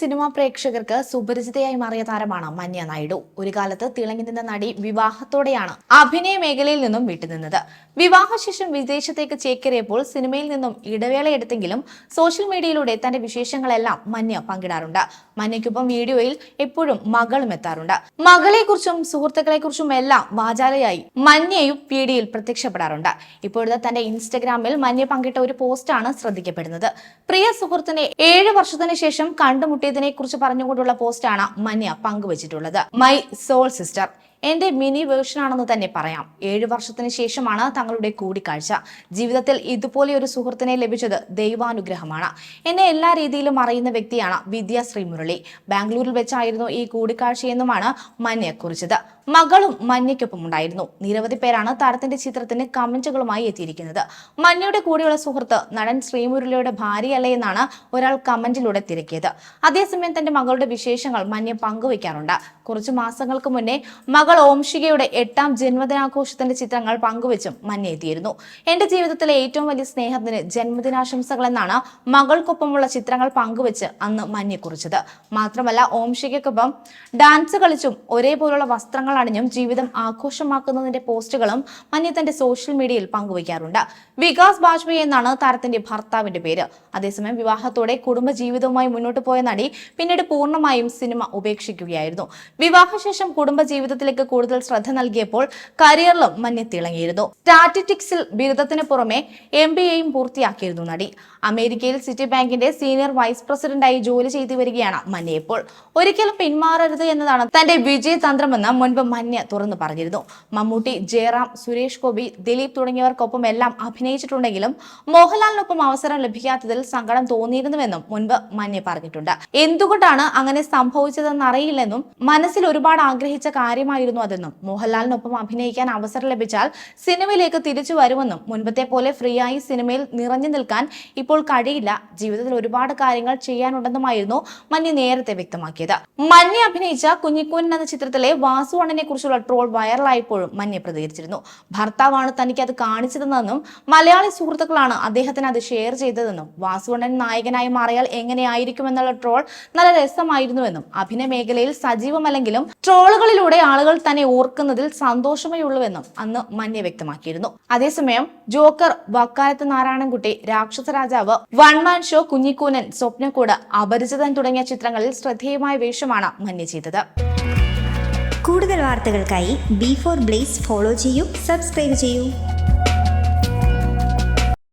Cinema പ്രേക്ഷകർക്ക് സുപരിചിതയായി മാറിയ താരമാണ് മന്യ നായിഡു. ഒരു കാലത്ത് തിളങ്ങി നിന്ന നടി വിവാഹത്തോടെയാണ് അഭിനയ മേഖലയിൽ നിന്നും വിട്ടുനിന്നത്. വിവാഹശേഷം വിദേശത്തേക്ക് ചേക്കേറിയപ്പോൾ സിനിമയിൽ നിന്നും ഇടവേള എടുത്തെങ്കിലും സോഷ്യൽ മീഡിയയിലൂടെ തന്റെ വിശേഷങ്ങളെല്ലാം മന്യ പങ്കിടാറുണ്ട്. മന്യയ്ക്കൊപ്പം വീഡിയോയിൽ എപ്പോഴും മകളും എത്താറുണ്ട്. മകളെക്കുറിച്ചും സുഹൃത്തുക്കളെക്കുറിച്ചും എല്ലാം വാചാലയായി മന്യയും വീഡിയോയിൽ പ്രത്യക്ഷപ്പെടാറുണ്ട്. ഇപ്പോഴത്തെ തന്റെ ഇൻസ്റ്റഗ്രാമിൽ മന്യ പങ്കിട്ട ഒരു പോസ്റ്റാണ് ശ്രദ്ധിക്കപ്പെടുന്നത്. പ്രിയ സുഹൃത്തിനെ ഏഴ് വർഷത്തിന് ശേഷം കണ്ടുമുട്ടിയതിനെ കുറിച്ച് പറഞ്ഞുകൊണ്ടുള്ള പോസ്റ്റാണ് മന്യ പങ്കുവച്ചിട്ടുള്ളത്. My soul sister. എന്റെ മിനി വേർഷൻ ആണെന്ന് തന്നെ പറയാം. ഏഴു വർഷത്തിന് ശേഷമാണ് തങ്ങളുടെ കൂടിക്കാഴ്ച. ജീവിതത്തിൽ ഇതുപോലെ ഒരു സുഹൃത്തിനെ ലഭിച്ചത് ദൈവാനുഗ്രഹമാണ്. എന്നെ എല്ലാ രീതിയിലും അറിയുന്ന വ്യക്തിയാണ് വിദ്യ ശ്രീമുരളി. ബാംഗ്ലൂരിൽ വെച്ചായിരുന്നു ഈ കൂടിക്കാഴ്ചയെന്നുമാണ് മന്യ കുറിച്ചത്. മകളും മഞ്ഞയ്ക്കൊപ്പം ഉണ്ടായിരുന്നു നിരവധി പേരാണ് താരത്തിന്റെ ചിത്രത്തിന് കമന്റുകളുമായി എത്തിയിരിക്കുന്നത്. മഞ്ഞയുടെ കൂടെയുള്ള സുഹൃത്ത് നടൻ ശ്രീമുരളിയുടെ ഭാര്യയല്ലേ എന്നാണ് ഒരാൾ കമന്റിലൂടെ തിരക്കിയത്. അതേസമയം തന്റെ മകളുടെ വിശേഷങ്ങൾ മഞ്ഞ പങ്കുവയ്ക്കാറുണ്ട് കുറച്ചു മാസങ്ങൾക്ക് മുന്നേ മകൾ ഓംഷികയുടെ എട്ടാം ജന്മദിനാഘോഷത്തിന്റെ ചിത്രങ്ങൾ പങ്കുവച്ചും മഞ്ഞെത്തിയിരുന്നു എന്റെ ജീവിതത്തിലെ ഏറ്റവും വലിയ സ്നേഹത്തിന് ജന്മദിനാശംസകൾ എന്നാണ് മകൾക്കൊപ്പമുള്ള ചിത്രങ്ങൾ പങ്കുവച്ച് അന്ന് മഞ്ഞ കുറിച്ചത് മാത്രമല്ല ഓംഷികയ്ക്കൊപ്പം ഡാൻസ് കളിച്ചും ഒരേപോലുള്ള വസ്ത്രങ്ങൾ അണിഞ്ഞും ജീവിതം ആഘോഷമാക്കുന്നതിന്റെ പോസ്റ്റുകളും മഞ്ഞ തന്റെ സോഷ്യൽ മീഡിയയിൽ പങ്കുവയ്ക്കാറുണ്ട്. വികാസ് ബാജ്പേയി എന്നാണ് താരത്തിന്റെ ഭർത്താവിന്റെ പേര്. അതേസമയം വിവാഹത്തോടെ കുടുംബജീവിതവുമായി മുന്നോട്ട് പോയ നടി പിന്നീട് പൂർണമായും സിനിമ ഉപേക്ഷിക്കുകയായിരുന്നു. വിവാഹശേഷം കുടുംബ ജീവിതത്തിലേക്ക് കൂടുതൽ ശ്രദ്ധ നൽകിയപ്പോൾ കരിയറിലും മഞ്ഞ തിളങ്ങിയിരുന്നു സ്റ്റാറ്റിറ്റിക്സിൽ ബിരുദത്തിന് പുറമെ എം ബി എയും പൂർത്തിയാക്കിയിരുന്നു നടി. അമേരിക്കയിൽ സിറ്റി ബാങ്കിന്റെ സീനിയർ വൈസ് പ്രസിഡന്റായി ജോലി ചെയ്തു വരികയാണ് മന്യ ഇപ്പോൾ. ഒരിക്കലും പിന്മാറരുത് എന്നതാണ് തന്റെ വിജയതന്ത്രമെന്ന് മുൻപ് മന്യ തുറന്നു പറഞ്ഞിരുന്നു. മമ്മൂട്ടി ജയറാം സുരേഷ് ഗോപി ദിലീപ് തുടങ്ങിയവർക്കൊപ്പം എല്ലാം അഭിനയിച്ചിട്ടുണ്ടെങ്കിലും മോഹൻലാലിനൊപ്പം അവസരം ലഭിക്കാത്തതിൽ സങ്കടം തോന്നിയിരുന്നുവെന്നും മുൻപ് മന്യ പറഞ്ഞിട്ടുണ്ട്. എന്തുകൊണ്ടാണ് അങ്ങനെ സംഭവിച്ചതെന്ന് അറിയില്ലെന്നും മനസ്സിൽ ഒരുപാട് ആഗ്രഹിച്ച കാര്യമായിരുന്നു അതെന്നും. മോഹൻലാലിനൊപ്പം അഭിനയിക്കാൻ അവസരം ലഭിച്ചാൽ സിനിമയിലേക്ക് തിരിച്ചു വരുമെന്നും. മുൻപത്തെ പോലെ ഫ്രീ ആയി സിനിമയിൽ നിറഞ്ഞു നിൽക്കാൻ ഇപ്പോൾ കഴിയില്ല. ജീവിതത്തിൽ ഒരുപാട് കാര്യങ്ങൾ ചെയ്യാനുണ്ടെന്നുമായിരുന്നു മഞ്ഞ നേരത്തെ വ്യക്തമാക്കിയത്. മഞ്ഞ് അഭിനയിച്ച കുഞ്ഞിക്കൂനൻ എന്ന ചിത്രത്തിലെ വാസു അണ്ണനെ കുറിച്ചുള്ള ട്രോൾ വൈറലായപ്പോഴും മഞ്ഞ് പ്രതികരിച്ചിരുന്നു. ഭർത്താവാണ് തനിക്ക് അത് കാണിച്ചതെന്നും മലയാളി സുഹൃത്തുക്കളാണ് അദ്ദേഹത്തിന് അത് ഷെയർ ചെയ്തതെന്നും. വാസുവണ്ണൻ നായകനായി മാറിയാൽ എങ്ങനെയായിരിക്കുമെന്നുള്ള ട്രോൾ നല്ല രസമായിരുന്നുവെന്നും. അഭിനയ മേഖലയിൽ സജീവമല്ലെങ്കിലും ട്രോളുകളിലൂടെ ആളുകൾ തന്നെ ഓർക്കുന്നതിൽ സന്തോഷമേ ഉള്ളൂവെന്നും അന്ന് മഞ്ഞ വ്യക്തമാക്കിയിരുന്നു. അതേസമയം ജോക്കർ വക്കാലത്ത് നാരായണൻകുട്ടി രാക്ഷസ രാജാവ് വൺ മാൻ ഷോ കുഞ്ഞിക്കൂനൻ സ്വപ്നക്കൂട് അപരിചിതൻ തുടങ്ങിയ ചിത്രങ്ങളിൽ ശ്രദ്ധേയമായ വേഷമാണ് മഞ്ഞ ചെയ്തത്. കൂടുതൽ വാർത്തകൾക്കായി ബി ഫോർ ബ്ലേസ് ഫോളോ ചെയ്യൂ സബ്സ്ക്രൈബ് ചെയ്യൂ.